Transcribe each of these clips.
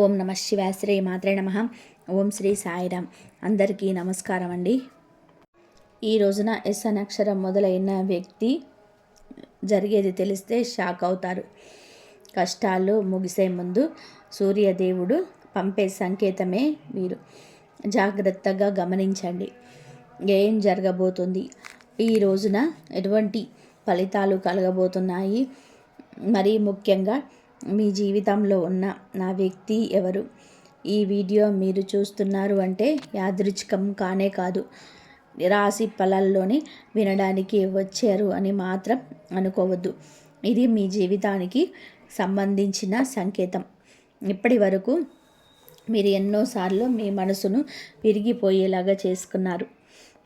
ఓం నమ శివాయ శ్రీ మాత్రే నమ. ఓం శ్రీ సాయిరామ్ అందరికీ నమస్కారం అండి. ఈ రోజున ఎస్ అనక్షరం అక్షరం మొదలైన వ్యక్తి జరిగేది తెలిస్తే షాక్ అవుతారు. కష్టాలు ముగిసే ముందు సూర్యదేవుడు పంపే సంకేతమే మీరు జాగ్రత్తగా గమనించండి. ఏం జరగబోతుంది? ఈ రోజున ఎటువంటి ఫలితాలు కలగబోతున్నాయి? మరీ ముఖ్యంగా మీ జీవితంలో ఉన్న నా వ్యక్తి ఎవరు? ఈ వీడియో మీరు చూస్తున్నారు అంటే యాదృచ్ఛికం కానే కాదు. రాశి ఫలాల్లోనే వినడానికి వచ్చారు అని మాత్రం అనుకోవద్దు. ఇది మీ జీవితానికి సంబంధించిన సంకేతం. ఇప్పటి వరకు మీరు ఎన్నోసార్లు మీ మనసును విరిగిపోయేలాగా చేసుకున్నారు.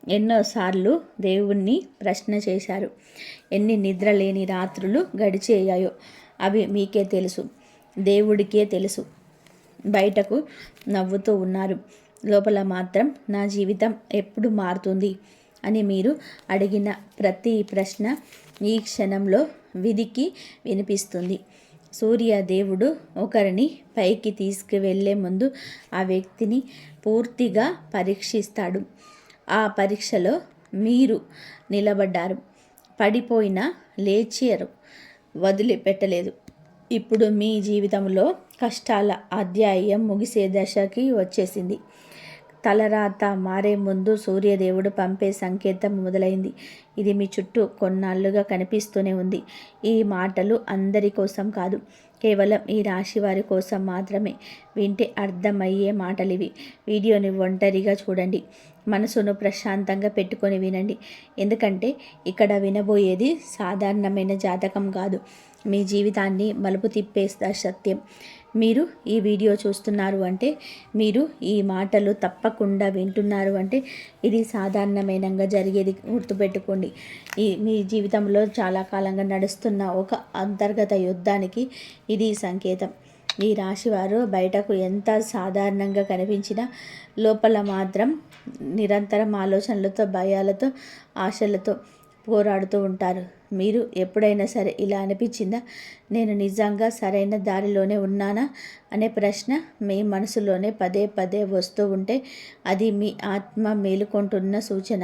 ఎన్నోసార్లు దేవుణ్ణి ప్రశ్న చేశారు. ఎన్ని నిద్రలేని రాత్రులు గడిచేయాయో అవి మీకే తెలుసు. దేవుడికే తెలుసు. బయటకు నవ్వుతూ ఉన్నారు. లోపల మాత్రం నా జీవితం ఎప్పుడు మారుతుంది? అని మీరు అడిగిన ప్రతి ప్రశ్న ఈ క్షణంలో విధికి వినిపిస్తుంది. సూర్య దేవుడు ఒకరిని పైకి తీసుకువెళ్ళే ముందు ఆ వ్యక్తిని పూర్తిగా పరీక్షిస్తాడు. ఆ పరీక్షలో మీరు నిలబడ్డారు. పడిపోయినా లేచారు. వదిలిపెట్టలేదు. ఇప్పుడు మీ జీవితంలో కష్టాల అధ్యాయం ముగిసే దశకి వచ్చేసింది. తలరాత మారే ముందు సూర్యదేవుడు పంపే సంకేతం మొదలైంది. ఇది మీ చుట్టూ కొన్నాళ్ళుగా కనిపిస్తూనే ఉంది. ఈ మాటలు అందరి కోసం కాదు కేవలం ఈ రాశి వారి కోసం మాత్రమే. వింటే అర్థమయ్యే మాటలు ఇవి వీడియోని ఒంటరిగా చూడండి. మనసును ప్రశాంతంగా పెట్టుకొని వినండి. ఎందుకంటే ఇక్కడ వినబోయేది సాధారణమైన జాతకం కాదు. మీ జీవితాన్ని మలుపు తిప్పేస్తా సత్యం. మీరు ఈ వీడియో చూస్తున్నారు అంటే మీరు ఈ మాటలు తప్పకుండా వింటున్నారు అంటే ఇది సాధారణమైనంగా జరిగేది గుర్తుపెట్టుకోండి. ఈ మీ జీవితంలో చాలా కాలంగా నడుస్తున్న ఒక అంతర్గత యుద్ధానికి ఇది సంకేతం. ఈ రాశివారు బయటకు ఎంత సాధారణంగా కనిపించినా లోపల మాత్రం నిరంతరం ఆలోచనలతో భయాలతో ఆశలతో పోరాడుతూ ఉంటారు. మీరు ఎప్పుడైనా సరే ఇలా అనిపించిందా? నేను నిజంగా సరైన దారిలోనే ఉన్నానా? అనే ప్రశ్న మీ మనసులోనే పదే పదే వస్తూ ఉంటే అది మీ ఆత్మ మేలుకొంటున్న సూచన.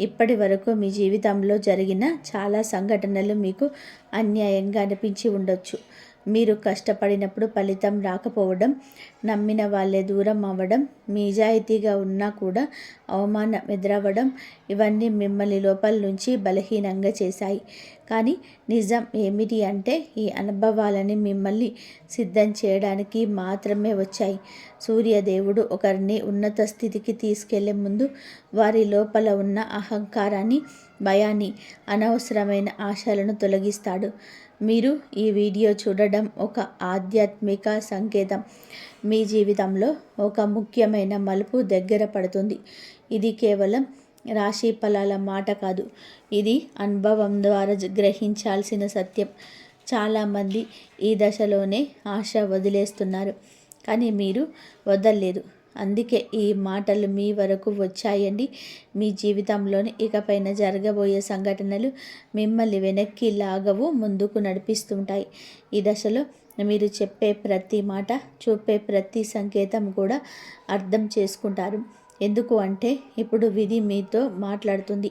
ఇప్పటి వరకు మీ జీవితంలో జరిగిన చాలా సంఘటనలు మీకు అన్యాయంగా అనిపించి ఉండొచ్చు. మీరు కష్టపడినప్పుడు ఫలితం రాకపోవడం నమ్మిన వాళ్ళే దూరం అవ్వడం నిజాయితీగా ఉన్నా కూడా అవమానం ఎదురవ్వడం ఇవన్నీ మిమ్మల్ని లోపల నుంచి బలహీనంగా చేశాయి. కానీ నిజం ఏమిటి అంటే ఈ అనుభవాలని మిమ్మల్ని సిద్ధం చేయడానికి మాత్రమే వచ్చాయి. సూర్యదేవుడు ఒకరిని ఉన్నత స్థితికి తీసుకెళ్ళే ముందు వారి లోపల ఉన్న అహంకారాన్ని భయాన్ని అనవసరమైన ఆశలను తొలగిస్తాడు. మీరు ఈ వీడియో చూడడం ఒక ఆధ్యాత్మిక సంకేతం. మీ జీవితంలో ఒక ముఖ్యమైన మలుపు దగ్గర పడుతుంది. ఇది కేవలం రాశి ఫలాల మాట కాదు. ఇది అనుభవం ద్వారా గ్రహించాల్సిన సత్యం. చాలామంది ఈ దశలోనే ఆశ వదిలేస్తున్నారు. కానీ మీరు వదలలేదు. అందుకే ఈ మాటలు మీ వరకు వచ్చాయండి. మీ జీవితంలోని ఇకపైన జరగబోయే సంఘటనలు మిమ్మల్ని వెనక్కి లాగవు ముందుకు నడిపిస్తుంటాయి. ఈ దశలో మీరు చెప్పే ప్రతి మాట చూపే ప్రతి సంకేతం కూడా అర్థం చేసుకుంటారు. ఎందుకు అంటే ఇప్పుడు విధి మీతో మాట్లాడుతుంది.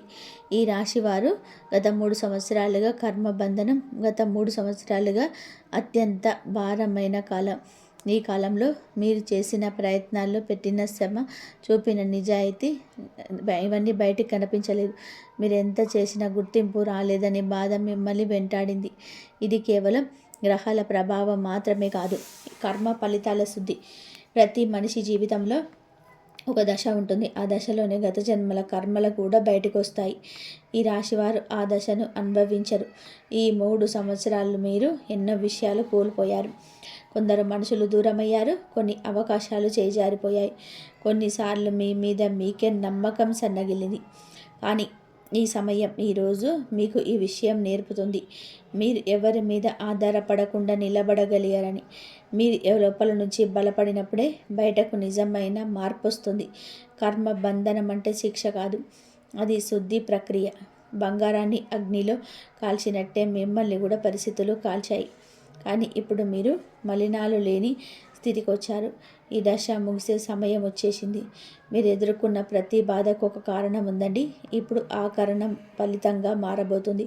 ఈ రాశివారు గత మూడు సంవత్సరాలుగా కర్మబంధనం గత మూడు సంవత్సరాలుగా అత్యంత భారమైన కాలం. ఈ కాలంలో మీరు చేసిన ప్రయత్నాల్లో పెట్టిన శ్రమ చూపిన నిజాయితీ ఇవన్నీ బయటికి కనిపించలేదు. మీరు ఎంత చేసినా గుర్తింపు రాలేదని బాధ మిమ్మల్ని వెంటాడింది. ఇది కేవలం గ్రహాల ప్రభావం మాత్రమే కాదు కర్మ ఫలితాల శుద్ధి. ప్రతి మనిషి జీవితంలో ఒక దశ ఉంటుంది. ఆ దశలోనే గత జన్మల కర్మలు కూడా బయటకు వస్తాయి ఈ రాశివారు ఆ దశను అనుభవించరు. ఈ మూడు సంవత్సరాలు మీరు ఎన్నో విషయాలు కోల్పోయారు. కొందరు మనుషులు దూరమయ్యారు. కొన్ని అవకాశాలు చేజారిపోయాయి. కొన్నిసార్లు మీ మీద మీకే నమ్మకం సన్నగిలింది కానీ ఈ సమయం ఈరోజు మీకు ఈ విషయం నేర్పుతుంది. మీరు ఎవరి మీద ఆధారపడకుండా నిలబడగలిగారని. మీ లోపల నుంచి బలపడినప్పుడే బయటకు నిజమైన మార్పు వస్తుంది కర్మ బంధనం అంటే శిక్ష కాదు. అది శుద్ధి ప్రక్రియ. బంగారాన్ని అగ్నిలో కాల్చినట్టే మిమ్మల్ని కూడా పరిస్థితులు కాల్చాయి. కానీ ఇప్పుడు మీరు మలినాలు లేని స్థితికి వచ్చారు ఈ దశ ముగిసే సమయం వచ్చేసింది. మీరు ఎదుర్కొన్న ప్రతి బాధకు ఒక కారణం ఉందండి. ఇప్పుడు ఆ కారణం ఫలితంగా మారబోతుంది.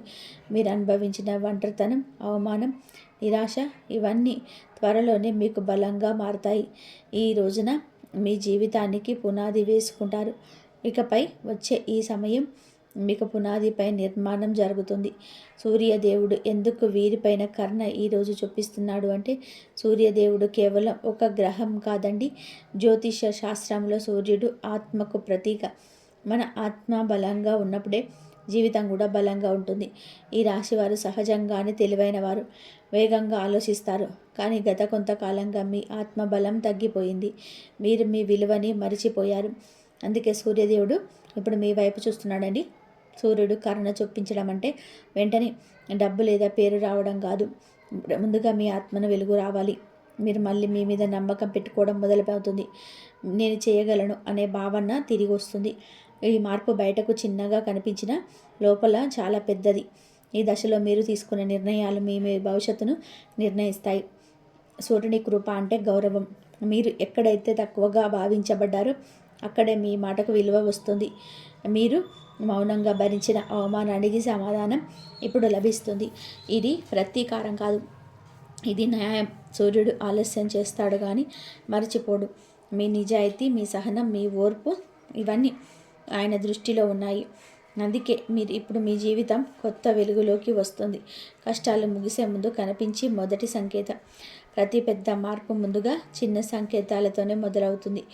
మీరు అనుభవించిన ఒంటరితనం అవమానం నిరాశ ఇవన్నీ త్వరలోనే మీకు బలంగా మారతాయి. ఈ రోజున మీ జీవితానికి పునాది వేసుకుంటారు. ఇకపై వచ్చే ఈ సమయం మీకు పునాదిపై నిర్మాణం జరుగుతుంది. సూర్యదేవుడు ఎందుకు వీరిపైన కర్ణ ఈరోజు చూపిస్తున్నాడు అంటే సూర్యదేవుడు కేవలం ఒక గ్రహం కాదండి. జ్యోతిష శాస్త్రంలో సూర్యుడు ఆత్మకు ప్రతీక. మన ఆత్మ బలంగా ఉన్నప్పుడే జీవితం కూడా బలంగా ఉంటుంది. ఈ రాశి వారు సహజంగానే తెలివైన వారు వేగంగా ఆలోచిస్తారు. కానీ గత కొంతకాలంగా మీ ఆత్మ బలం తగ్గిపోయింది. మీరు మీ విలువని మరిచిపోయారు. అందుకే సూర్యదేవుడు ఇప్పుడు మీ వైపు చూస్తున్నాడండి. సూర్యుడు కరుణ చొప్పించడం అంటే వెంటనే డబ్బు లేదా పేరు రావడం కాదు. ముందుగా మీ ఆత్మను వెలుగు రావాలి. మీరు మళ్ళీ మీ మీద నమ్మకం పెట్టుకోవడం మొదలవుతుంది నేను చేయగలను అనే భావన తిరిగి వస్తుంది. ఈ మార్పు బయటకు చిన్నగా కనిపించిన లోపల చాలా పెద్దది. ఈ దశలో మీరు తీసుకునే నిర్ణయాలు మీ మీ భవిష్యత్తును నిర్ణయిస్తాయి. సూర్యుని కృప అంటే గౌరవం. మీరు ఎక్కడైతే తక్కువగా భావించబడ్డారో అక్కడే మీ మాటకు విలువ వస్తుంది. మీరు మౌనంగా భరించిన అవమానానికి సమాధానం ఇప్పుడు లభిస్తుంది. ఇది ప్రతీకారం కాదు. ఇది న్యాయం. సూర్యుడు ఆలస్యం చేస్తాడు కానీ మరచిపోడు. మీ నిజాయితీ మీ సహనం మీ ఓర్పు ఇవన్నీ ఆయన దృష్టిలో ఉన్నాయి. అందుకే మీరు ఇప్పుడు మీ జీవితం కొత్త వెలుగులోకి వస్తుంది. కష్టాలు ముగిసే ముందు కనిపించి మొదటి సంకేతం. ప్రతి పెద్ద మార్పు ముందుగా చిన్న సంకేతాలతోనే మొదలవుతుంది.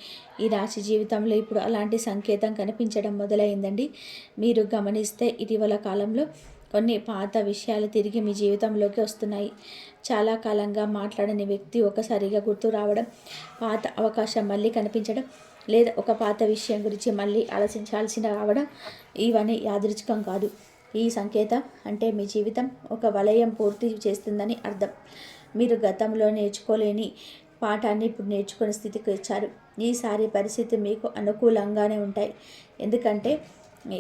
ఈ రాశి జీవితంలో ఇప్పుడు అలాంటి సంకేతం కనిపించడం మొదలైందండి. మీరు గమనిస్తే ఇటీవల కాలంలో కొన్ని పాత విషయాలు తిరిగి మీ జీవితంలోకి వస్తున్నాయి. చాలా కాలంగా మాట్లాడని వ్యక్తి ఒకసారిగా గుర్తు రావడం పాత అవకాశం మళ్ళీ కనిపించడం లేదా ఒక పాత విషయం గురించి మళ్ళీ ఆలోచించాల్సిన రావడం ఇవన్నీ యాదృచ్ఛికం కాదు. ఈ సంకేతం అంటే మీ జీవితం ఒక వలయం పూర్తి చేస్తుందని అర్థం. మీరు గతంలో నేర్చుకోలేని పాఠాన్ని ఇప్పుడు నేర్చుకునే స్థితికి వచ్చారు. ఈసారి పరిస్థితి మీకు అనుకూలంగానే ఉంటాయి. ఎందుకంటే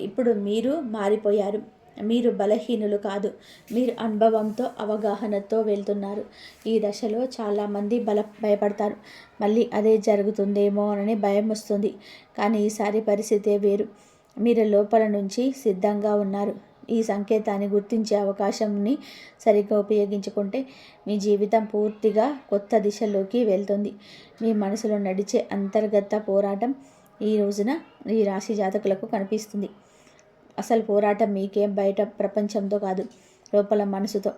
ఇప్పుడు మీరు మారిపోయారు. మీరు బలహీనులు కాదు. మీరు అనుభవంతో అవగాహనతో వెళ్తున్నారు. ఈ దశలో చాలామంది బల భయపడతారు. మళ్ళీ అదే జరుగుతుందేమో అని భయం వస్తుంది. కానీ ఈసారి పరిస్థితే వేరు. మీరు లోపల నుంచి సిద్ధంగా ఉన్నారు. ఈ సంకేతాన్ని గుర్తించే అవకాశంని సరిగ్గా ఉపయోగించుకుంటే మీ జీవితం పూర్తిగా కొత్త దిశలోకి వెళ్తుంది. మీ మనసులో నడిచే అంతర్గత పోరాటం ఈ రోజున ఈ రాశి జాతకులకు కనిపిస్తుంది. అసలు పోరాటం మీకేం బయట ప్రపంచంతో కాదు లోపల మనసుతో.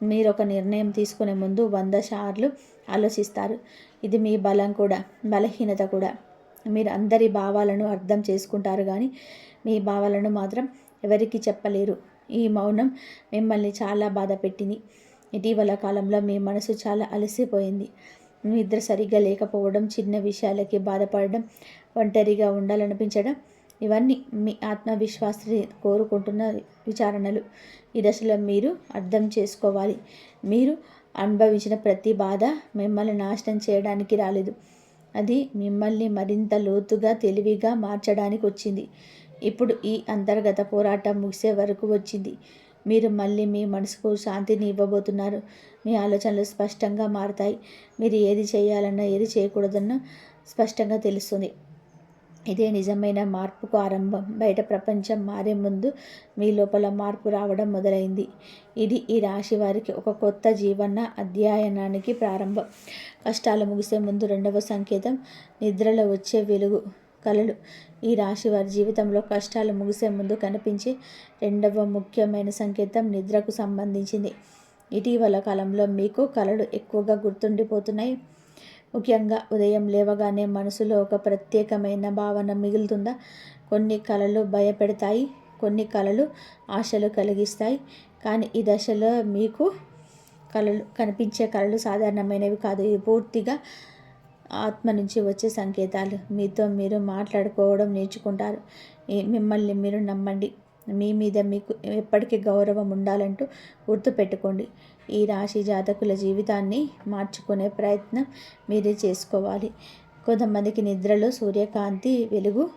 మీరు ఒక నిర్ణయం తీసుకునే ముందు వంద సార్లు ఆలోచిస్తారు. ఇది మీ బలం కూడా బలహీనత కూడా. మీరు అందరి భావాలను అర్థం చేసుకుంటారు కానీ మీ భావాలను మాత్రం ఎవరికి చెప్పలేరు. ఈ మౌనం మిమ్మల్ని చాలా బాధ పెట్టింది. ఇటీవల కాలంలో మీ మనసు చాలా అలసిపోయింది. నిద్ర సరిగ్గా లేకపోవడం చిన్న విషయాలకి బాధపడడం ఒంటరిగా ఉండాలనిపించడం ఇవన్నీ మీ ఆత్మవిశ్వాసని కోరుకుంటున్న విచారణలు. ఈ దశలో మీరు అర్థం చేసుకోవాలి. మీరు అనుభవించిన ప్రతి బాధ మిమ్మల్ని నాశనం చేయడానికి రాలేదు. అది మిమ్మల్ని మరింత లోతుగా తెలివిగా మార్చడానికి వచ్చింది. ఇప్పుడు ఈ అంతర్గత పోరాటం ముగిసే వరకు వచ్చింది. మీరు మళ్ళీ మీ మనసుకు శాంతిని ఇవ్వబోతున్నారు. మీ ఆలోచనలు స్పష్టంగా మారుతాయి. మీరు ఏది చేయాలన్నా ఏది చేయకూడదన్నా స్పష్టంగా తెలుస్తుంది. ఇదే నిజమైన మార్పుకు ఆరంభం. బయట ప్రపంచం మారే ముందు మీ లోపల మార్పు రావడం మొదలైంది. ఇది ఈ రాశి వారికి ఒక కొత్త జీవన అధ్యయనానికి ప్రారంభం. కష్టాలు ముగిసే ముందు రెండవ సంకేతం నిద్రలో వచ్చే వెలుగు కళలు ఈ రాశి వారి జీవితంలో కష్టాలు ముగిసే ముందు కనిపించే రెండవ ముఖ్యమైన సంకేతం నిద్రకు సంబంధించింది. ఇటీవల కాలంలో మీకు కళలు ఎక్కువగా గుర్తుండిపోతున్నాయి. ముఖ్యంగా ఉదయం లేవగానే మనసులో ఒక ప్రత్యేకమైన భావన మిగులుతుందా? కొన్ని కళలు భయపెడతాయి కొన్ని కళలు ఆశలు కలిగిస్తాయి. కానీ ఈ దశలో మీకు కళలు కనిపించే కళలు సాధారణమైనవి కాదు. ఇది పూర్తిగా ఆత్మ నుంచి వచ్చే సంకేతాలు. మీతో మీరు మాట్లాడుకోవడం నేర్చుకుంటారు. మిమ్మల్ని మీరు నమ్మండి. మీ మీద మీకు ఎప్పటికీ గౌరవం ఉండాలంటూ గుర్తుపెట్టుకోండి. ఈ రాశి జాతకుల జీవితాన్ని మార్చుకునే ప్రయత్నం మీరే చేసుకోవాలి. కొంతమందికి నిద్రలో సూర్యకాంతి వెలుగు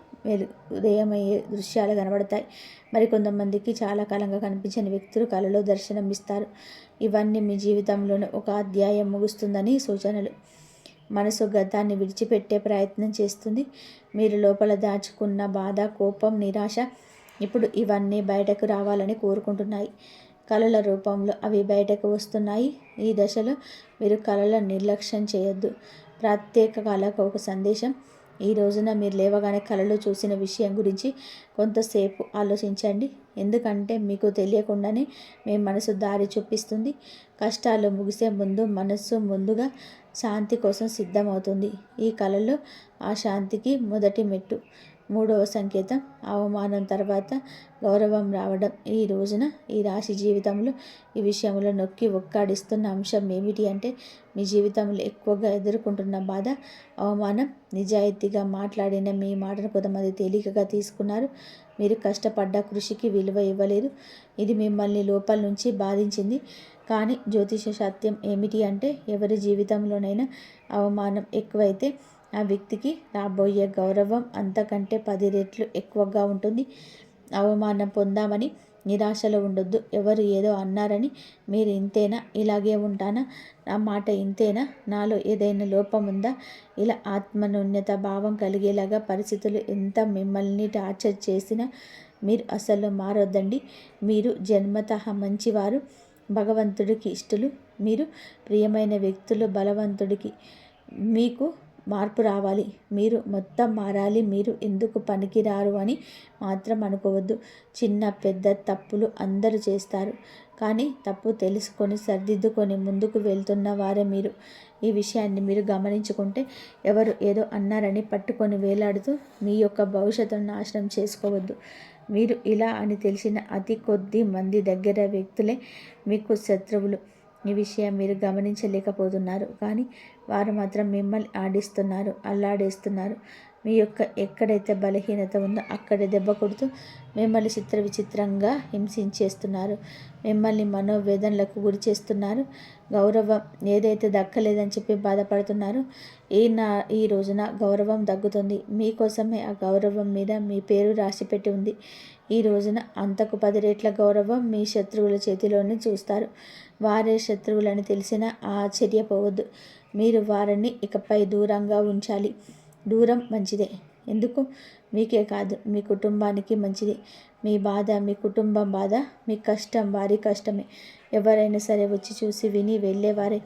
ఉదయమయ్యే దృశ్యాలు కనబడతాయి. మరి కొంతమందికి చాలా కాలంగా కనిపించని వ్యక్తులు కళలో దర్శనం ఇస్తారు. ఇవన్నీ మీ జీవితంలోనే ఒక అధ్యాయం ముగుస్తుందని సూచనలు. మనసు గతాన్ని విడిచిపెట్టే ప్రయత్నం చేస్తుంది. మీరు లోపల దాచుకున్న బాధ కోపం నిరాశ ఇప్పుడు ఇవన్నీ బయటకు రావాలని కోరుకుంటున్నాయి. కళల రూపంలో అవి బయటకు వస్తున్నాయి. ఈ దశలో మీరు కళలను నిర్లక్ష్యం చేయొద్దు. ప్రత్యేక కళకు ఒక సందేశం. ఈ రోజున మీరు లేవగానే కళలో చూసిన విషయం గురించి కొంతసేపు ఆలోచించండి. ఎందుకంటే మీకు తెలియకుండానే మీ మనసు దారి చూపిస్తుంది. కష్టాలు ముగిసే ముందు మనస్సు ముందుగా శాంతి కోసం సిద్ధమవుతుంది. ఈ కళలో ఆ శాంతికి మొదటి మెట్టు. మూడవ సంకేతం అవమానం తర్వాత గౌరవం రావడం. ఈ రోజున ఈ రాశి జీవితంలో ఈ విషయంలో నొక్కి ఒక్కాడిస్తున్న అంశం ఏమిటి అంటే మీ జీవితంలో ఎక్కువగా ఎదుర్కొంటున్న బాధ అవమానం నిజాయితీగా మాట్లాడిన మీ మాటను కొంతమంది తేలికగా తీసుకున్నారు. మీరు కష్టపడ్డ కృషికి విలువ ఇవ్వలేదు. ఇది మిమ్మల్ని లోపల నుంచి బాధించింది. కానీ జ్యోతిష సత్యం ఏమిటి అంటే ఎవరి జీవితంలోనైనా అవమానం ఎక్కువైతే ఆ వ్యక్తికి రాబోయే గౌరవం అంతకంటే పది రెట్లు ఎక్కువగా ఉంటుంది. అవమానం పొందామని నిరాశలో ఉండొద్దు. ఎవరు ఏదో అన్నారని మీరు ఇంతేనా? ఇలాగే ఉంటానా? నా మాట ఇంతేనా? నాలో ఏదైనా లోపం ఉందా? ఇలా ఆత్మనున్నత భావం కలిగేలాగా పరిస్థితులు ఎంత మిమ్మల్ని టార్చర్ చేసినా మీరు అసలు మారొద్దండి. మీరు జన్మత మంచివారు భగవంతుడికి ఇష్టలు. మీరు ప్రియమైన వ్యక్తులు బలవంతుడికి మీకు మార్పు రావాలి. మీరు మొత్తం మారాలి. మీరు ఎందుకు పనికిరారు అని మాత్రం అనుకోవద్దు. చిన్న పెద్ద తప్పులు అందరూ చేస్తారు. కానీ తప్పు తెలుసుకొని సర్దిద్దుకొని ముందుకు వెళ్తున్న వారే మీరు. ఈ విషయాన్ని మీరు గమనించుకుంటే ఎవరు ఏదో అన్నారని పట్టుకొని వేలాడుతూ మీ యొక్క భవిష్యత్తును నాశనం చేసుకోవద్దు. మీరు ఇలా అని తెలిసిన అతి కొద్ది మంది దగ్గర వ్యక్తులే మీకు శత్రువులు. ఈ విషయం మీరు గమనించలేకపోతున్నారు. కానీ వారు మాత్రం మిమ్మల్ని ఆడిస్తున్నారు అల్లాడేస్తున్నారు. మీ యొక్క ఎక్కడైతే బలహీనత ఉందో అక్కడే దెబ్బ కొడుతూ మిమ్మల్ని చిత్ర విచిత్రంగా హింసించేస్తున్నారు. మిమ్మల్ని మనోవేదనలకు గురి చేస్తున్నారు. గౌరవం ఏదైతే దక్కలేదని చెప్పి బాధపడుతున్నారు ఈ నా ఈ రోజున గౌరవం దగ్గుతుంది మీకోసమే ఆ గౌరవం మీద మీ పేరు రాసిపెట్టి ఉంది. ఈ రోజున అంతకు పది రేట్ల గౌరవం మీ శత్రువుల చేతిలోనే చూస్తారు. వారే శత్రువులని తెలిసిన ఆశ్చర్యపోవద్దు. మీరు వారిని ఇకపై దూరంగా ఉంచాలి. దూరం మంచిదే. ఎందుకు? మీకే కాదు. మీ కుటుంబానికి మంచిది. మీ బాధ మీ కుటుంబం బాధ మీ కష్టం వారి కష్టమే. ఎవరైనా సరే వచ్చి చూసి విని వెళ్ళేవారే.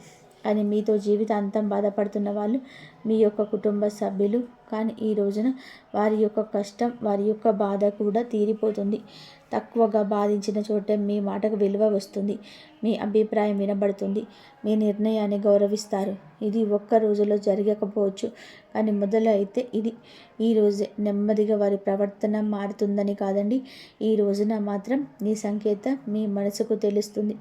అని మీతో జీవితాంతం బాధపడుతున్న వాళ్ళు మీ యొక్క కుటుంబ సభ్యులు. కానీ ఈ రోజున వారి యొక్క కష్టం వారి యొక్క బాధ కూడా తీరిపోతుంది. తక్కువగా బాధించిన చోటే మీ మాటకు విలువ వస్తుంది. మీ అభిప్రాయం వినబడుతుంది. మీ నిర్ణయాన్ని గౌరవిస్తారు. ఇది ఒక్క రోజులో జరగకపోవచ్చు. కానీ మొదలైతే ఇది ఈ రోజే నెమ్మదిగా వారి ప్రవర్తన మారుతుందని కాదండి. ఈ రోజున మాత్రం ఈ సంకేతం మీ మనసుకు తెలుస్తుంది.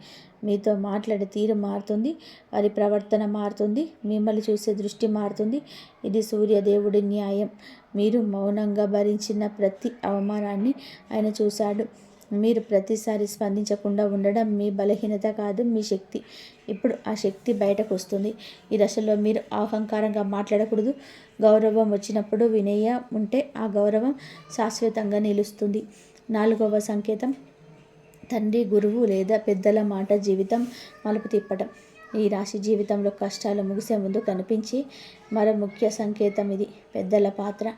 మీతో మాట్లాడే తీరు మారుతుంది. వారి ప్రవర్తన మారుతుంది. మిమ్మల్ని చూసే దృష్టి మారుతుంది. ఇది సూర్యదేవుడి న్యాయం. మీరు మౌనంగా భరించిన ప్రతి అవమానాన్ని ఆయన చూశాడు. మీరు ప్రతిసారి స్పందించకుండా ఉండడం మీ బలహీనత కాదు మీ శక్తి. ఇప్పుడు ఆ శక్తి బయటకు వస్తుంది. ఈ దశలో మీరు అహంకారంగా మాట్లాడకూడదు. గౌరవం వచ్చినప్పుడు వినయ ఉంటే ఆ గౌరవం శాశ్వతంగా నిలుస్తుంది. నాలుగవ సంకేతం తండ్రి గురువు లేదా పెద్దల మాట జీవితం మలుపు తిప్పటం. ఈ రాశి జీవితంలో కష్టాలు ముగిసే ముందు కనిపించి మరో ముఖ్య సంకేతం ఇది. పెద్దల పాత్ర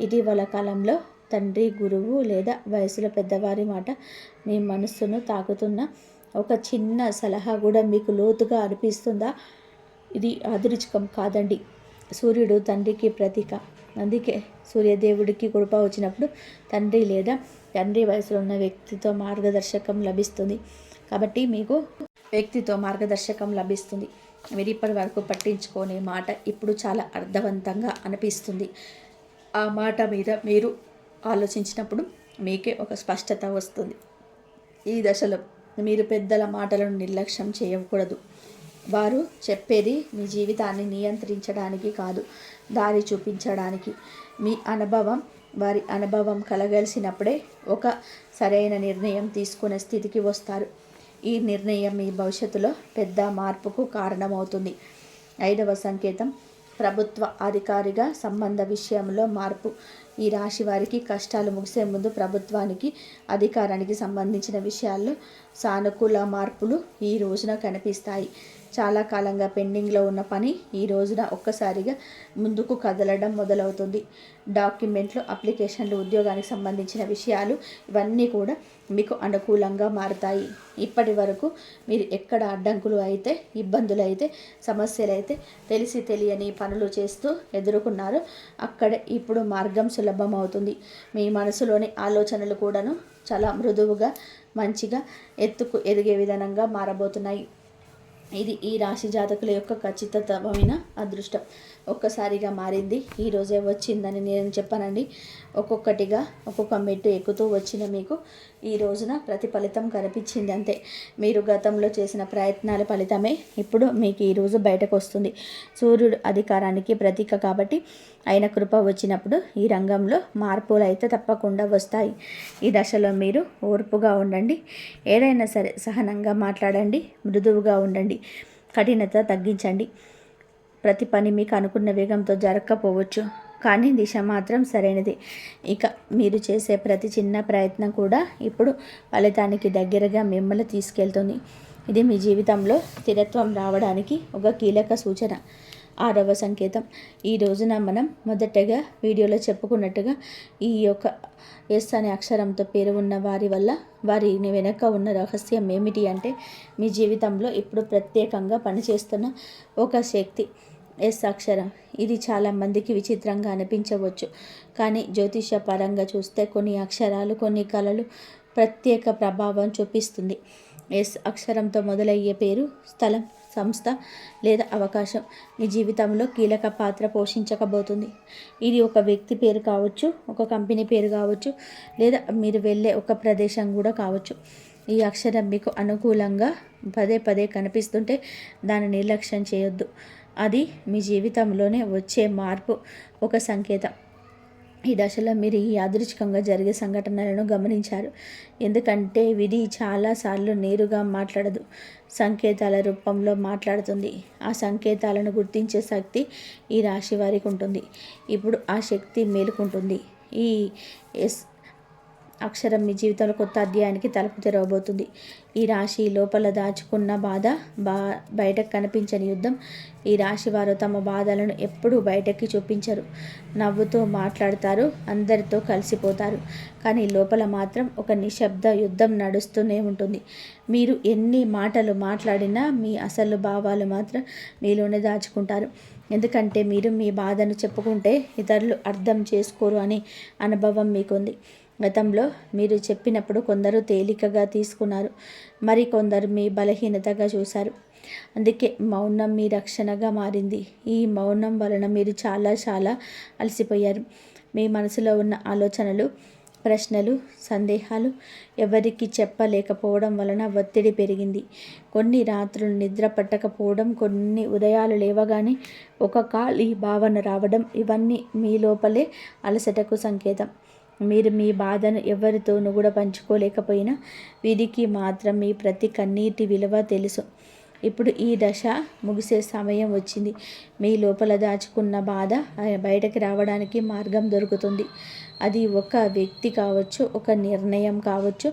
ఇటీవల కాలంలో తండ్రి గురువు లేదా వయసులో పెద్దవారి మాట మీ మనస్సును తాకుతున్న ఒక చిన్న సలహా కూడా మీకు లోతుగా అనిపిస్తుందా? ఇది అదృచకం కాదండి. సూర్యుడు తండ్రికి ప్రతీక. అందుకే సూర్యదేవుడికి కృప వచ్చినప్పుడు తండ్రి లేదా తండ్రి వయసులో ఉన్న వ్యక్తితో మార్గదర్శకం లభిస్తుంది. కాబట్టి మీకు వ్యక్తితో మార్గదర్శకం లభిస్తుంది. మీరు ఇప్పటి వరకు పట్టించుకోని మాట ఇప్పుడు చాలా అర్థవంతంగా అనిపిస్తుంది. ఆ మాట మీద మీరు ఆలోచించినప్పుడు మీకే ఒక స్పష్టత వస్తుంది. ఈ దశలో మీరు పెద్దల మాటలను నిర్లక్ష్యం చేయకూడదు. వారు చెప్పేది మీ జీవితాన్ని నియంత్రించడానికి కాదు దారి చూపించడానికి. మీ అనుభవం వారి అనుభవం కలగలిసినప్పుడే ఒక సరైన నిర్ణయం తీసుకునే స్థితికి వస్తారు. ఈ నిర్ణయం మీ భవిష్యత్తులో పెద్ద మార్పుకు కారణమవుతుంది. ఐదవ సంకేతం ప్రభుత్వ అధికారిగా సంబంధ విషయంలో మార్పు. ఈ రాశి వారికి కష్టాలు ముగిసే ముందు ప్రభుత్వానికి అధికారానికి సంబంధించిన విషయాల్లో సానుకూల మార్పులు ఈ రోజున కనిపిస్తాయి. చాలా కాలంగా పెండింగ్లో ఉన్న పని ఈ రోజున ఒక్కసారిగా ముందుకు కదలడం మొదలవుతుంది. డాక్యుమెంట్లు అప్లికేషన్లు ఉద్యోగానికి సంబంధించిన విషయాలు ఇవన్నీ కూడా మీకు అనుకూలంగా మారుతాయి. ఇప్పటి వరకు మీరు ఎక్కడ అడ్డంకులు అయితే ఇబ్బందులు అయితే సమస్యలు అయితే తెలిసి తెలియని పనులు చేస్తూ ఎదుర్కొన్నారో అక్కడే ఇప్పుడు మార్గం సులభం అవుతుంది. మీ మనసులోని ఆలోచనలు కూడాను చాలా మృదువుగా మంచిగా ఎత్తుకు ఎదిగే విధానంగా మారబోతున్నాయి. ఇది ఈ రాశి జాతకుల యొక్క ఖచ్చితమైన అదృష్టం. ఒక్కసారిగా మారింది. ఈరోజే వచ్చిందని నేను చెప్పానండి. ఒక్కొక్కటిగా ఒక్కొక్క మెట్టు ఎక్కుతూ వచ్చిన మీకు ఈ రోజున ప్రతిఫలితం కనిపించింది అంతే. మీరు గతంలో చేసిన ప్రయత్నాల ఫలితమే ఇప్పుడు మీకు ఈరోజు బయటకు వస్తుంది. సూర్యుడు అధికారానికి ప్రతీక కాబట్టి ఆయన కృప వచ్చినప్పుడు ఈ రంగంలో మార్పులు అయితే తప్పకుండా వస్తాయి. ఈ దశలో మీరు ఓర్పుగా ఉండండి. ఏదైనా సరే సహనంగా మాట్లాడండి. మృదువుగా ఉండండి. కఠినత తగ్గించండి. ప్రతి పని మీకు అనుకున్న వేగంతో జరగకపోవచ్చు. కానీ దిశ మాత్రం సరైనది. ఇక మీరు చేసే ప్రతి చిన్న ప్రయత్నం కూడా ఇప్పుడు ఫలితానికి దగ్గరగా మిమ్మల్ని తీసుకెళ్తుంది. ఇది మీ జీవితంలో స్థిరత్వం రావడానికి ఒక కీలక సూచన. ఆరవ సంకేతం. ఈ రోజున మనం మొదటగా వీడియోలో చెప్పుకున్నట్టుగా ఈ యొక్క ఎస్ అనే అక్షరంతో పేరు ఉన్న వారి వల్ల వారి వెనక ఉన్న రహస్యం ఏమిటి అంటే మీ జీవితంలో ఇప్పుడు ప్రత్యేకంగా పనిచేస్తున్న ఒక శక్తి. ఎస్ అక్షరం. ఇది చాలామందికి విచిత్రంగా అనిపించవచ్చు. కానీ జ్యోతిష పరంగా చూస్తే కొన్ని అక్షరాలు కొన్ని కళలు ప్రత్యేక ప్రభావం చూపిస్తుంది. ఎస్ అక్షరంతో మొదలయ్యే పేరు స్థలం సంస్థ లేదా అవకాశం మీ జీవితంలో కీలక పాత్ర పోషించకబోతుంది ఇది ఒక వ్యక్తి పేరు కావచ్చు ఒక కంపెనీ పేరు కావచ్చు లేదా మీరు వెళ్ళే ఒక ప్రదేశం కూడా కావచ్చు. ఈ అక్షరం మీకు అనుకూలంగా పదే పదే కనిపిస్తుంటే దాన్ని నిర్లక్ష్యం చేయొద్దు. అది మీ జీవితంలోనే వచ్చే మార్పు. ఒక సంకేతం. ఈ దశలో మీరు ఈ యాదృచ్ఛికంగా జరిగే సంఘటనలను గమనించారు. ఎందుకంటే విధి చాలాసార్లు నేరుగా మాట్లాడదు. సంకేతాల రూపంలో మాట్లాడుతుంది. ఆ సంకేతాలను గుర్తించే శక్తి ఈ రాశి వారికి ఉంటుంది. ఇప్పుడు ఆ శక్తి మేలుకుంటుంది. ఈ ఎస్ అక్షరం మీ జీవితంలో కొత్త అధ్యాయానికి తలుపు తెరవబోతుంది ఈ రాశి లోపల దాచుకున్న బాధ బా బయటకు కనిపించని యుద్ధం. ఈ రాశి వారు తమ బాధలను ఎప్పుడూ బయటకి చూపించరు. నవ్వుతూ మాట్లాడతారు అందరితో కలిసిపోతారు. కానీ లోపల మాత్రం ఒక నిశ్శబ్ద యుద్ధం నడుస్తూనే ఉంటుంది. మీరు ఎన్ని మాటలు మాట్లాడినా మీ అసలు భావాలు మాత్రం మీలోనే దాచుకుంటారు. ఎందుకంటే మీరు మీ బాధను చెప్పుకుంటే ఇతరులు అర్థం చేసుకోరు అనే అనుభవం మీకుంది. గతంలో మీరు చెప్పినప్పుడు కొందరు తేలికగా తీసుకున్నారు. మరి కొందరు మీ బలహీనతగా చూశారు. అందుకే మౌనం మీ రక్షణగా మారింది. ఈ మౌనం వలన మీరు చాలా చాలా అలసిపోయారు. మీ మనసులో ఉన్న ఆలోచనలు ప్రశ్నలు సందేహాలు ఎవరికి చెప్పలేకపోవడం వలన ఒత్తిడి పెరిగింది. కొన్ని రాత్రులు నిద్ర పట్టకపోవడం కొన్ని ఉదయాలు లేవగానే ఒక ఖాళీ భావన రావడం ఇవన్నీ మీ లోపలే అలసటకు సంకేతం. మీరు మీ బాధను ఎవరితోనూ కూడా పంచుకోలేకపోయినా వీరికి మాత్రం మీ ప్రతి కన్నీటి విలువ తెలుసు. ఇప్పుడు ఈ దశ ముగిసే సమయం వచ్చింది. మీ లోపల దాచుకున్న బాధ బయటకు రావడానికి మార్గం దొరుకుతుంది. అది ఒక వ్యక్తి కావచ్చు ఒక నిర్ణయం కావచ్చు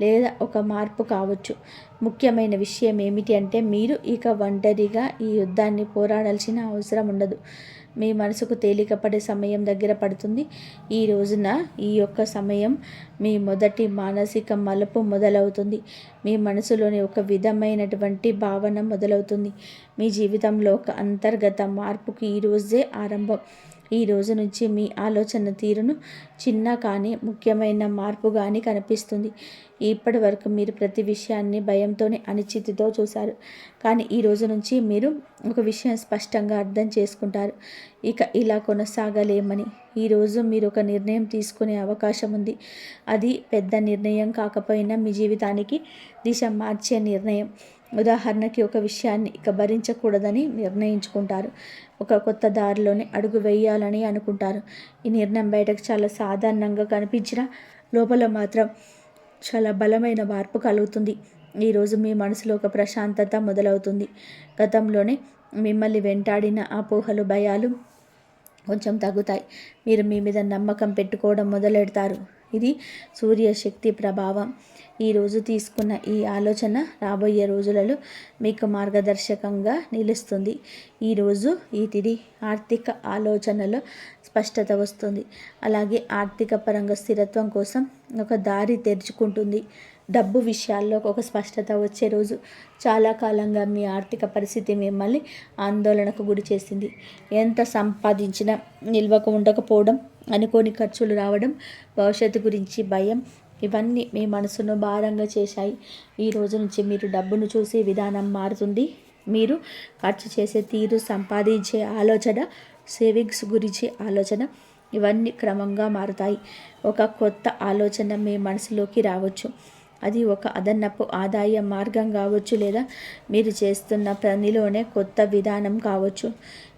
లేదా ఒక మార్పు కావచ్చు. ముఖ్యమైన విషయం ఏమిటి అంటే మీరు ఇక ఒంటరిగా ఈ యుద్ధాన్ని పోరాడాల్సిన అవసరం ఉండదు. మీ మనసుకు తేలికపడే సమయం దగ్గర పడుతుంది. ఈ రోజున ఈ యొక్క సమయం మీ మొదటి మానసిక మలుపు మొదలవుతుంది. మీ మనసులోని ఒక విధమైనటువంటి భావన మొదలవుతుంది. మీ జీవితంలో ఒక అంతర్గత మార్పుకి ఈరోజే ఆరంభం. ఈ రోజు నుంచి మీ ఆలోచన తీరును చిన్న కానీ ముఖ్యమైన మార్పు కానీ కనిపిస్తుంది. ఇప్పటి వరకు మీరు ప్రతి విషయాన్ని భయంతోనే అనిశ్చితితో చూశారు. కానీ ఈ రోజు నుంచి మీరు ఒక విషయం స్పష్టంగా అర్థం చేసుకుంటారు. ఇక ఇలా కొనసాగలేమని. ఈరోజు మీరు ఒక నిర్ణయం తీసుకునే అవకాశం ఉంది. అది పెద్ద నిర్ణయం కాకపోయినా మీ జీవితానికి దిశ మార్చే నిర్ణయం. ఉదాహరణకి ఒక విషయాన్ని ఇక భరించకూడదని నిర్ణయించుకుంటారు. ఒక కొత్త దారిలోనే అడుగు వేయాలని అనుకుంటారు. ఈ నిర్ణయం బయటకు చాలా సాధారణంగా కనిపించిన లోపల మాత్రం చాలా బలమైన మార్పు కలుగుతుంది. ఈరోజు మీ మనసులో ఒక ప్రశాంతత మొదలవుతుంది. గతంలోనే మిమ్మల్ని వెంటాడిన అపోహలు భయాలు కొంచెం తగ్గుతాయి. మీరు మీ మీద నమ్మకం పెట్టుకోవడం మొదలెడతారు. ఇది సూర్యశక్తి ప్రభావం. ఈరోజు తీసుకున్న ఈ ఆలోచన రాబోయే రోజులలో మీకు మార్గదర్శకంగా నిలుస్తుంది. ఈరోజు ఈ తిది ఆర్థిక ఆలోచనలో స్పష్టత వస్తుంది. అలాగే ఆర్థిక పరంగా స్థిరత్వం కోసం ఒక దారి తెరుచుకుంటుంది. డబ్బు విషయాల్లో ఒక స్పష్టత వచ్చే రోజు చాలా కాలంగా మీ ఆర్థిక పరిస్థితి మిమ్మల్ని ఆందోళనకు గురి చేసింది. ఎంత సంపాదించినా నిల్వకు ఉండకపోవడం అనుకోని ఖర్చులు రావడం భవిష్యత్తు గురించి భయం ఇవన్నీ మీ మనసును భారంగా చేశాయి. ఈ రోజు నుంచి మీరు డబ్బును చూసే విధానం మారుతుంది. మీరు ఖర్చు చేసే తీరు సంపాదించే ఆలోచన సేవింగ్స్ గురించి ఆలోచన ఇవన్నీ క్రమంగా మారుతాయి. ఒక కొత్త ఆలోచన మీ మనసులోకి రావచ్చు. అది ఒక అదనపు ఆదాయ మార్గం కావచ్చు లేదా మీరు చేస్తున్న పనిలోనే కొత్త విధానం కావచ్చు.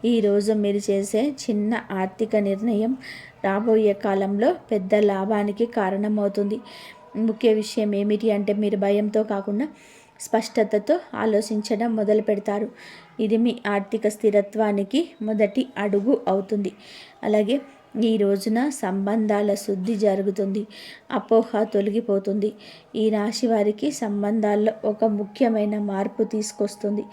ఈరోజు మీరు చేసే చిన్న ఆర్థిక నిర్ణయం రాబోయే కాలంలో పెద్ద లాభానికి కారణమవుతుంది. ముఖ్య విషయం ఏమిటి అంటే మీరు భయంతో కాకుండా స్పష్టతతో ఆలోచించడం మొదలు పెడతారు. ఇది మీ ఆర్థిక స్థిరత్వానికి మొదటి అడుగు అవుతుంది. అలాగే ఈ రోజున సంబంధాల శుద్ధి జరుగుతుంది. అపోహ తొలగిపోతుంది. ఈ రాశి వారికి సంబంధాల్లో ఒక ముఖ్యమైన మార్పు తీసుకొస్తుంది.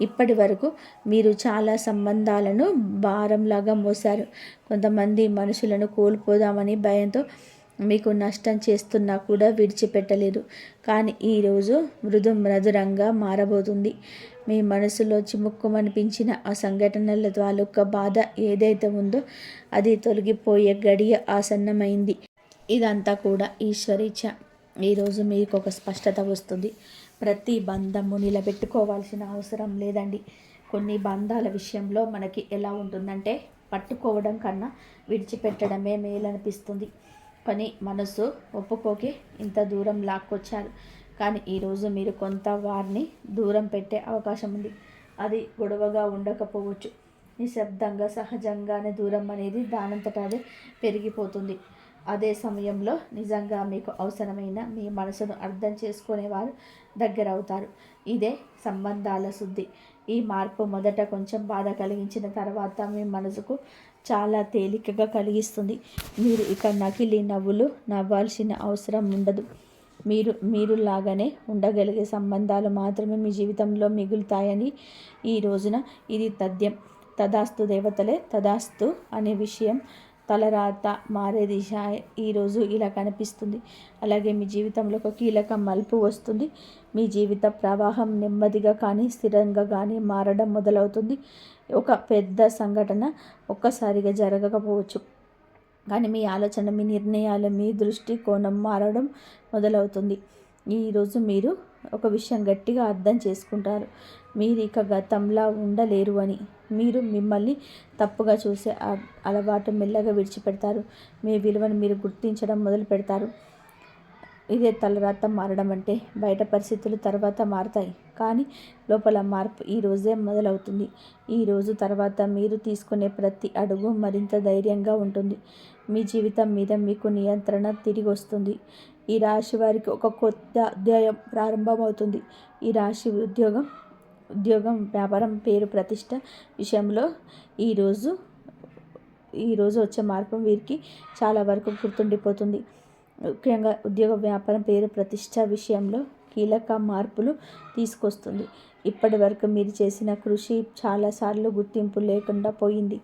ఇప్పటి వరకు మీరు చాలా సంబంధాలను భారంలాగా మోసారు కొంతమంది మనుషులను కోల్పోదామని భయంతో మీకు నష్టం చేస్తున్నా కూడా విడిచిపెట్టలేదు. కానీ ఈరోజు మృదు మధురంగా మారబోతుంది. మీ మనసులో చిముక్కుమనిపించిన ఆ సంఘటనల తాలూకా బాధ ఏదైతే ఉందో అది తొలగిపోయే గడియ ఆసన్నమైంది. ఇదంతా కూడా ఈశ్వరీచ ఈరోజు మీకు ఒక స్పష్టత వస్తుంది. ప్రతి బంధము నిలబెట్టుకోవాల్సిన అవసరం లేదండి. కొన్ని బంధాల విషయంలో మనకి ఎలా ఉంటుందంటే పట్టుకోవడం కన్నా విడిచిపెట్టడమే మేలనిపిస్తుంది. పని మనసు ఒప్పుకోకే ఇంత దూరం లాక్కొచ్చారు. కానీ ఈరోజు మీరు కొంత వారిని దూరం పెట్టే అవకాశం ఉంది. అది గొడవగా ఉండకపోవచ్చు. నిశ్శబ్దంగా సహజంగానే దూరం అనేది దానంతట అదే పెరిగిపోతుంది. అదే సమయంలో నిజంగా మీకు అవసరమైన మీ మనసును అర్థం చేసుకునేవారు దగ్గర అవుతారు ఇదే సంబంధాల శుద్ధి. ఈ మార్పు మొదట కొంచెం బాధ కలిగించిన తర్వాత మీ మనసుకు చాలా తేలికగా కలిగిస్తుంది. మీరు ఇక నకిలీ నవ్వులు నవ్వాల్సిన అవసరం ఉండదు. మీరు మీరు లాగానే ఉండగలిగే సంబంధాలు మాత్రమే మీ జీవితంలో మిగులుతాయని ఈ రోజున ఇది తథ్యం. తదాస్తు దేవతలే తదాస్తు అనే విషయం తలరాత మారే దిశ ఈరోజు ఇలా కనిపిస్తుంది. అలాగే మీ జీవితంలో ఒక కీలక మలుపు వస్తుంది. మీ జీవిత ప్రవాహం నెమ్మదిగా కానీ స్థిరంగా కానీ మారడం మొదలవుతుంది. ఒక పెద్ద సంఘటన ఒక్కసారిగా జరగకపోవచ్చు. కానీ మీ ఆలోచన మీ నిర్ణయాలు మీ దృష్టికోణం మారడం మొదలవుతుంది. ఈరోజు మీరు ఒక విషయం గట్టిగా అర్థం చేసుకుంటారు. మీరు ఇక గతంలా ఉండలేరు అని. మీరు మిమ్మల్ని తప్పుగా చూసే అలవాటు మెల్లగా విడిచిపెడతారు. మీ విలువను మీరు గుర్తించడం మొదలు పెడతారు ఇదే తలరాత మారడం అంటే బయట పరిస్థితులు తర్వాత మారుతాయి. కానీ లోపల మార్పు ఈ రోజే మొదలవుతుంది. ఈ రోజు తర్వాత మీరు తీసుకునే ప్రతి అడుగు మరింత ధైర్యంగా ఉంటుంది. మీ జీవితం మీద మీకు నియంత్రణ తిరిగి వస్తుంది. ఈ రాశి వారికి ఒక కొత్త అధ్యాయం ప్రారంభమవుతుంది. ఈ రాశి ఉద్యోగం ఉద్యోగం వ్యాపారం పేరు ప్రతిష్ట విషయంలో ఈరోజు ఈరోజు వచ్చే మార్పు వీరికి చాలా వరకు గుర్తుండిపోతుంది. ముఖ్యంగా ఉద్యోగ వ్యాపారం పేరు ప్రతిష్ట విషయంలో కీలక మార్పులు తీసుకొస్తుంది. ఇప్పటి వరకు మీరు చేసిన కృషి చాలాసార్లు గుర్తింపు లేకుండా పోయింది.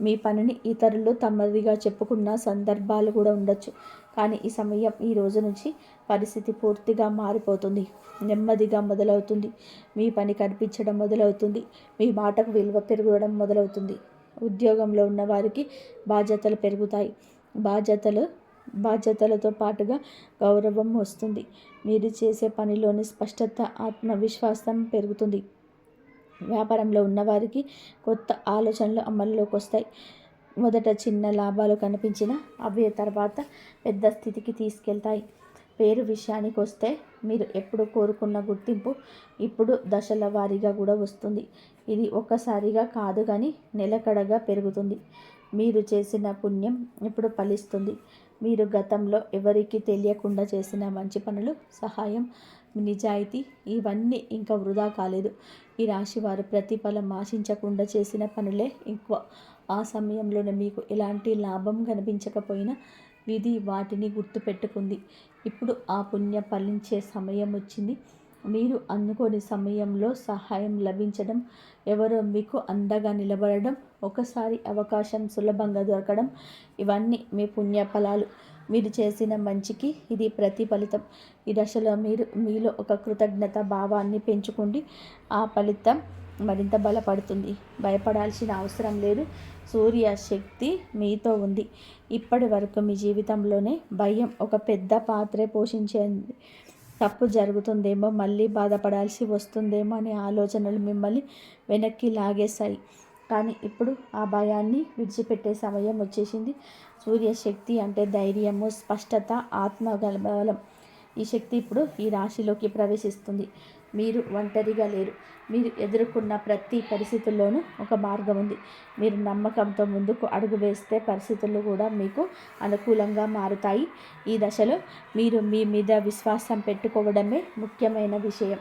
మీ పనిని ఇతరులు తమదిగా చెప్పుకున్న సందర్భాలు కూడా ఉండొచ్చు. కానీ ఈ సమయం ఈ రోజు నుంచి పరిస్థితి పూర్తిగా మారిపోతుంది. నెమ్మదిగా మొదలవుతుంది. మీ పని కనిపించడం మొదలవుతుంది. మీ మాటకు విలువ పెరగడం మొదలవుతుంది. ఉద్యోగంలో ఉన్న వారికి బాధ్యతలు పెరుగుతాయి. బాధ్యతలు బాధ్యతలతో పాటుగా గౌరవం వస్తుంది. మీరు చేసే పనిలోని స్పష్టత ఆత్మవిశ్వాసం పెరుగుతుంది. వ్యాపారంలో ఉన్నవారికి కొత్త ఆలోచనలు అమల్లోకి వస్తాయి. మొదట చిన్న లాభాలు కనిపించినా అవే తర్వాత పెద్ద స్థితికి తీసుకెళ్తాయి. పేరు విషయానికి వస్తే మీరు ఎప్పుడు కోరుకున్న గుర్తింపు ఇప్పుడు దశల వారీగా కూడా వస్తుంది. ఇది ఒక్కసారిగా కాదు కానీ నిలకడగా పెరుగుతుంది. మీరు చేసిన పుణ్యం ఇప్పుడు ఫలిస్తుంది. మీరు గతంలో ఎవరికి తెలియకుండా చేసిన మంచి పనులు సహాయం నిజాయితీ ఇవన్నీ ఇంకా వృధా కాలేదు. ఈ రాశి వారు ప్రతిఫలం ఆశించకుండా చేసిన పనులే ఎక్కువ. ఆ సమయంలోనే మీకు ఎలాంటి లాభం కనిపించకపోయినా విధి వాటిని గుర్తుపెట్టుకుంది. ఇప్పుడు ఆ పుణ్యం ఫలించే సమయం వచ్చింది. మీరు అందుకోని సమయంలో సహాయం లభించడం ఎవరో మీకు అండగా నిలబడడం ఒకసారి అవకాశం సులభంగా దొరకడం ఇవన్నీ మీ పుణ్య ఫలాలు మీరు చేసిన మంచికి ఇది ప్రతిఫలితం. ఈ దశలో మీరు మీలో ఒక కృతజ్ఞత భావాన్ని పెంచుకోండి. ఆ ఫలితం మరింత బలపడుతుంది. భయపడాల్సిన అవసరం లేదు. సూర్య శక్తి మీతో ఉంది. ఇప్పటి వరకు మీ జీవితంలోనే భయం ఒక పెద్ద పాత్రే పోషించేది. తప్పు జరుగుతుందేమో మళ్ళీ బాధపడాల్సి వస్తుందేమో అనే ఆలోచనలు మిమ్మల్ని వెనక్కి లాగేశాయి. కానీ ఇప్పుడు ఆ భయాన్ని విడిచిపెట్టే సమయం వచ్చేసింది. సూర్యశక్తి అంటే ధైర్యము స్పష్టత ఆత్మగలబలం. ఈ శక్తి ఇప్పుడు ఈ రాశిలోకి ప్రవేశిస్తుంది. మీరు ఒంటరిగా లేరు. మీరు ఎదుర్కొన్న ప్రతి పరిస్థితుల్లోనూ ఒక మార్గం ఉంది. మీరు నమ్మకంతో ముందుకు అడుగు వేస్తే పరిస్థితులు కూడా మీకు అనుకూలంగా మారుతాయి. ఈ దశలో మీరు మీ మీద విశ్వాసం పెట్టుకోవడమే ముఖ్యమైన విషయం.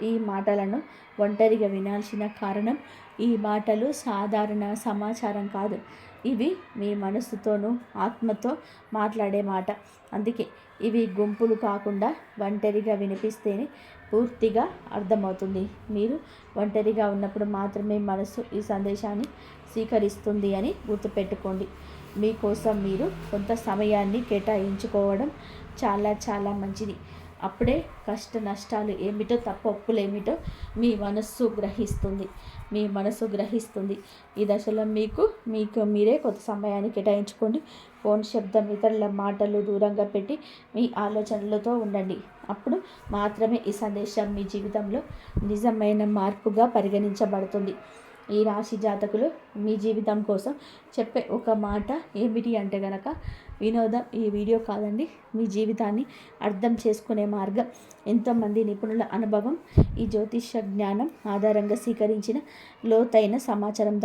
ఈ మాటలను ఒంటరిగా వినాల్సిన కారణం ఈ మాటలు సాధారణ సమాచారం కాదు. ఇవి మీ మనసుతోనూ ఆత్మతో మాట్లాడే మాట. అందుకే ఇవి గుంపులు కాకుండా ఒంటరిగా వినిపిస్తేనే పూర్తిగా అర్థమవుతుంది. మీరు ఒంటరిగా ఉన్నప్పుడు మాత్రమే మనసు ఈ సందేశాన్ని స్వీకరిస్తుంది అని గుర్తుపెట్టుకోండి. మీకోసం మీరు కొంత సమయాన్ని కేటాయించుకోవడం చాలా చాలా మంచిది. అప్పుడే కష్ట నష్టాలు ఏమిటో తప్ప ఏమిటో మీ మనస్సు గ్రహిస్తుంది. మీ మనసు గ్రహిస్తుంది. ఈ దశలో మీకు మీకు మీరే కొత్త సమయాన్ని కేటాయించుకోండి. ఫోన్ శబ్దం ఇతరుల మాటలు దూరంగా పెట్టి మీ ఆలోచనలతో ఉండండి. అప్పుడు మాత్రమే ఈ సందేశం మీ జీవితంలో నిజమైన మార్పుగా పరిగణించబడుతుంది. ఈ రాశి జాతకులు మీ జీవితం కోసం చెప్పే ఒక మాట ఏమిటి అంటే గనక వినోదం ఈ వీడియో కాదండి. మీ జీవితాన్ని అర్థం చేసుకునే మార్గం. ఎంతోమంది నిపుణుల అనుభవం ఈ జ్యోతిష జ్ఞానం ఆధారంగా స్వీకరించిన లోతైన సమాచారం